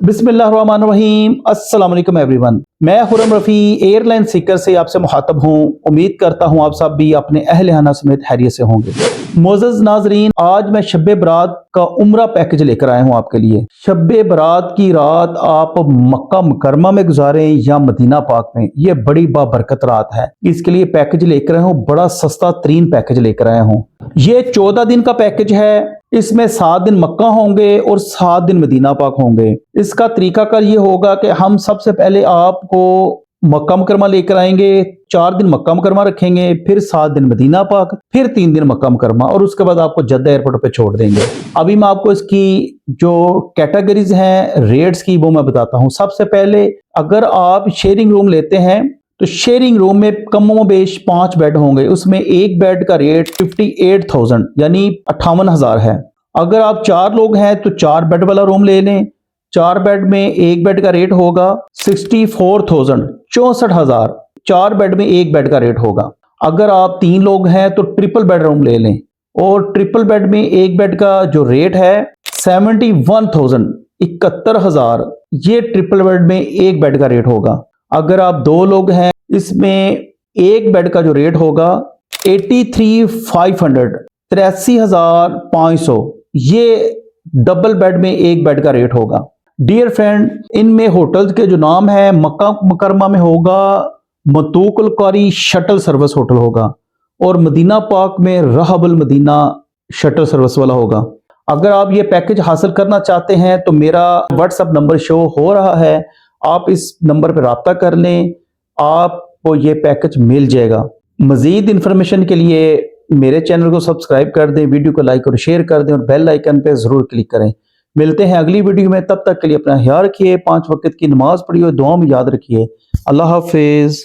بسم اللہ الرحمن الرحیم۔ السلام علیکم ایوری ون میں خرم رفیع ایئر لائن سیکر سے آپ سے مخاطب ہوں۔ امید کرتا ہوں آپ سب بھی اپنے اہل خانہ سمیت خیریت سے ہوں گے۔ معزز ناظرین، آج میں شب برات کا عمرہ پیکج لے کر آیا ہوں آپ کے لیے۔ شب برات کی رات آپ مکہ مکرمہ میں گزاریں یا مدینہ پاک میں، یہ بڑی بابرکت رات ہے۔ اس کے لیے پیکج لے کر آیا ہوں، بڑا سستا ترین پیکج لے کر آیا ہوں۔ یہ چودہ دن کا پیکج ہے۔ اس میں سات دن مکہ ہوں گے اور سات دن مدینہ پاک ہوں گے۔ اس کا طریقہ کار یہ ہوگا کہ ہم سب سے پہلے آپ کو مکہ مکرمہ لے کر آئیں گے، چار دن مکہ مکرمہ رکھیں گے، پھر سات دن مدینہ پاک، پھر تین دن مکہ مکرمہ اور اس کے بعد آپ کو جدہ ایئرپورٹ پہ چھوڑ دیں گے۔ ابھی میں آپ کو اس کی جو کیٹیگریز ہیں ریٹس کی وہ میں بتاتا ہوں۔ سب سے پہلے اگر آپ شیئرنگ روم لیتے ہیں تو شیئرنگ روم میں کم و بیش پانچ بیڈ ہوں گے۔ اس میں ایک بیڈ کا ریٹ ففٹی ایٹ تھاؤزینڈ یعنی اٹھاون ہزار ہے۔ اگر آپ چار لوگ ہیں تو چار بیڈ والا روم لے لیں۔ چار بیڈ میں ایک بیڈ کا ریٹ ہوگا سکسٹی فور تھاؤزینڈ چونسٹھ ہزار۔ چار بیڈ میں ایک بیڈ کا ریٹ ہوگا۔ اگر آپ تین لوگ ہیں تو ٹرپل بیڈ روم لے لیں۔ اور ٹرپل بیڈ میں ایک بیڈ کا جو ریٹ ہے سیونٹی ون تھاؤزینڈ اکہتر ہزار۔ یہ ٹرپل بیڈ میں ایک بیڈ کا ریٹ ہوگا۔ اگر آپ دو لوگ ہیں، اس میں ایک بیڈ کا جو ریٹ ہوگا، ایٹی تھری فائیو ہنڈریڈ، تریاسی ہزار پانچ سو۔ یہ ڈبل بیڈ میں ایک بیڈ کا ریٹ ہوگا۔ ڈیئر فرینڈ ان میں ہوٹل کے جو نام ہے مکہ مکرمہ میں ہوگا متوق القاری شٹل سروس ہوٹل ہوگا، اور مدینہ پاک میں رہب المدینہ شٹل سروس والا ہوگا۔ اگر آپ یہ پیکج حاصل کرنا چاہتے ہیں، تو میرا واٹس اپ نمبر شو ہو رہا ہے۔ آپ اس نمبر پہ رابطہ کر لیں، آپ کو یہ پیکج مل جائے گا۔ مزید انفارمیشن کے لیے میرے چینل کو سبسکرائب کر دیں ویڈیو کو لائک اور شیئر کر دیں اور بیل آئیکن پہ ضرور کلک کریں۔ ملتے ہیں اگلی ویڈیو میں۔ تب تک کے لیے اپنا خیال رکھیے، پانچ وقت کی نماز پڑھیے اور دعاؤں میں یاد رکھیے۔ اللہ حافظ۔